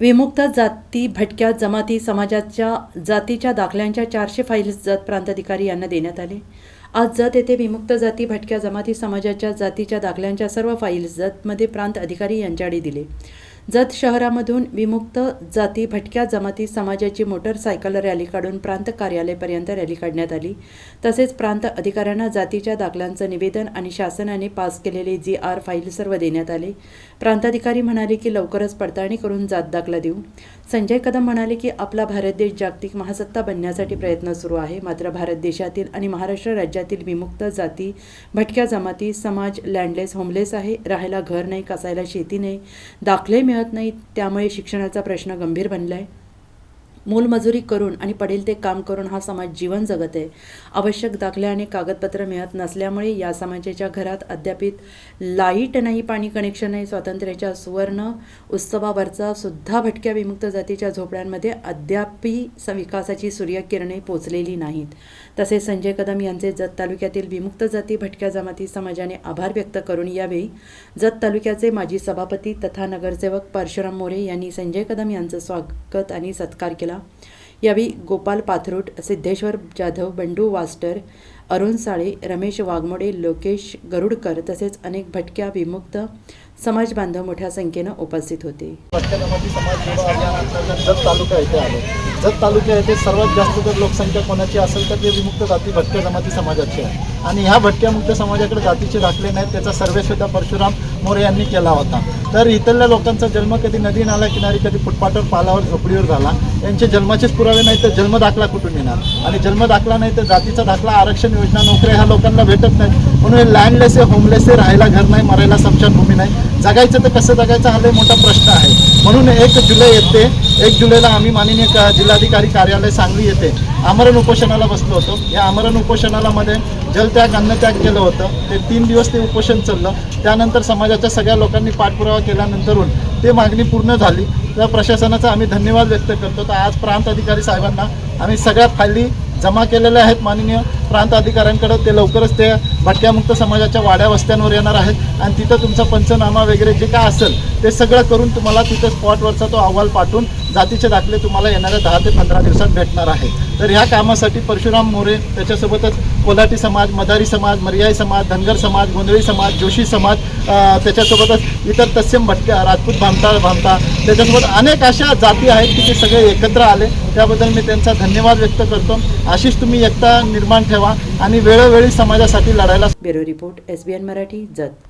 विमुक्त जाती भटक्या जमाती समाजाच्या जातीच्या दाखल्यांच्या चारशे फाईल्स जत प्रांताधिकारी यांना देण्यात आले. आज जत येथे विमुक्त जाती भटक्या जमाती समाजाच्या जातीच्या दाखल्यांच्या सर्व फाईल्स जतमध्ये प्रांत अधिकारी यांच्याकडे दिले. जत शहरामधून विमुक्त जाती भटक्या जमाती समाजाची मोटरसायकल रॅली काढून प्रांत कार्यालयापर्यंत रॅली काढण्यात आली. तसेच प्रांत अधिकाऱ्यांना जातीच्या दाखल्यांचं निवेदन आणि शासनाने पास केलेले जी आर फाईल सर्व देण्यात आले. प्रांताधिकारी म्हणाले की लवकरच पडताळणी करून जात दाखला देऊ. संजय कदम म्हणाले की आपला भारत देश जागतिक महासत्ता बनण्यासाठी प्रयत्न सुरू आहे. मात्र भारत देशातील आणि महाराष्ट्र राज्यातील विमुक्त जाती भटक्या जमाती समाज लँडलेस होमलेस आहे. राहायला घर नाही कसायला शेती नाही. दाखले मिळत नाहीत त्यामुळे शिक्षणाचा प्रश्न गंभीर बनला आहे मोलमजुरी करून आणि पडेल ते काम करून हा समाज जीवन जगत आहे. आवश्यक दाखले आणि कागदपत्र मिळत नसल्यामुळे या समाजाच्या घरात अद्यापित लाइट नाही पाणी कनेक्शन नाही स्वातंत्र्याच्या सुवर्ण उत्सवावरचा सुद्धा भटक्या विमुक्त जातीच्या झोपड्यांमध्ये अद्यापही स विकासाची सूर्यकिरणे पोचलेली नाहीत. तसेच संजय कदम यांचे जत तालुक्यातील विमुक्त जाती भटक्या जमाती समाजाने आभार व्यक्त करून यावेळी जत तालुक्याचे माजी सभापती तथा नगरसेवक परशुराम मोरे यांनी संजय कदम यांचं स्वागत आणि सत्कार केला. यावेळी गोपाल पाथरूट सिद्धेश्वर जाधव बंडू वास्टर अरुण साळे रमेश वाघमोडे लोकेश गरुडकर तसेच अनेक भटक्या विमुक्त समाज बांधव मोठ्या संख्येनं उपस्थित होते. समाज जत तालुका येथे आलो जत तालुक्या येथे सर्वात जास्त जर लोकसंख्या कोणाची असेल तर ते विमुक्त जाती भटक्या जमाती समाजाची आहे. आणि ह्या भटक्या मुक्त समाजाकडे जातीचे दाखले नाहीत त्याचा सर्वे सुद्धा परशुराम मोरे यांनी केला होता. तर इथल्या लोकांचा जन्म कधी नदी नाला किनारी कधी फुटपाटवर पालावर झोपडीवर झाला. यांचे जन्माचेच पुरावे नाही तर जन्म दाखला कुठून येणार? आणि जन्म दाखला नाही तर जातीचा दाखला आरक्षण योजना नोकऱ्या ह्या लोकांना भेटत नाही. म्हणून हे लँडलेस आहे होमलेस आहे राहायला घर नाही मरायला स्मशानभूमी नाही. जगायचं तर कसं जगायचं हा लय मोठा प्रश्न आहे. म्हणून एक जुलै येते. एक जुलैला आम्ही माननीय क- जिल्हाधिकारी कार्यालय सांगली येते. आमरण उपोषणाला बसलो होतो. या आमरण उपोषणाला मध्ये जलत्याग अन्नत्याग केलं होतं. ते तीन दिवस ते उपोषण चाललं. त्यानंतर समाजाच्या सगळ्या लोकांनी पाठपुरावा केल्यानंतरून ते मागणी पूर्ण झाली. त्या प्रशासनाचा आम्ही धन्यवाद व्यक्त करतो. तर आज प्रांत अधिकारी साहेबांना आम्ही सगळ्या फायली जमा केलेल्या आहेत माननीय प्रांत अधिकाऱ्यांकडे ते लवकरच ते भटक्यामुक्त समाजाच्या वाड्या वस्त्यांवर येणार आहेत. आणि तिथं तुमचा पंचनामा वगैरे जे काय असेल ते सगळं करून तुम्हाला तिथं स्पॉटवरचा तो अहवाल पाठवून जातीचे दाखले तुम्हाला येणाऱ्या दहा ते पंधरा दिवसात भेटणार आहे. तर ह्या कामासाठी परशुराम मोरे त्याच्यासोबतच कोल्हाटी समाज मदारी समाज मर्याई समाज धनगर समाज गोंधळी समाज जोशी समाज त्याच्यासोबतच इतर तत्सम भटक्या राजपूत भामता भामता त्याच्यासोबत अनेक अशा जाती आहेत की ते सगळे एकत्र आले. त्याबद्दल मी त्यांचा धन्यवाद व्यक्त करतो. अशीच तुम्ही एकता निर्माण ठेवा आणि वेळोवेळी समाजासाठी लढायला bureau report S B N Marathi Jath.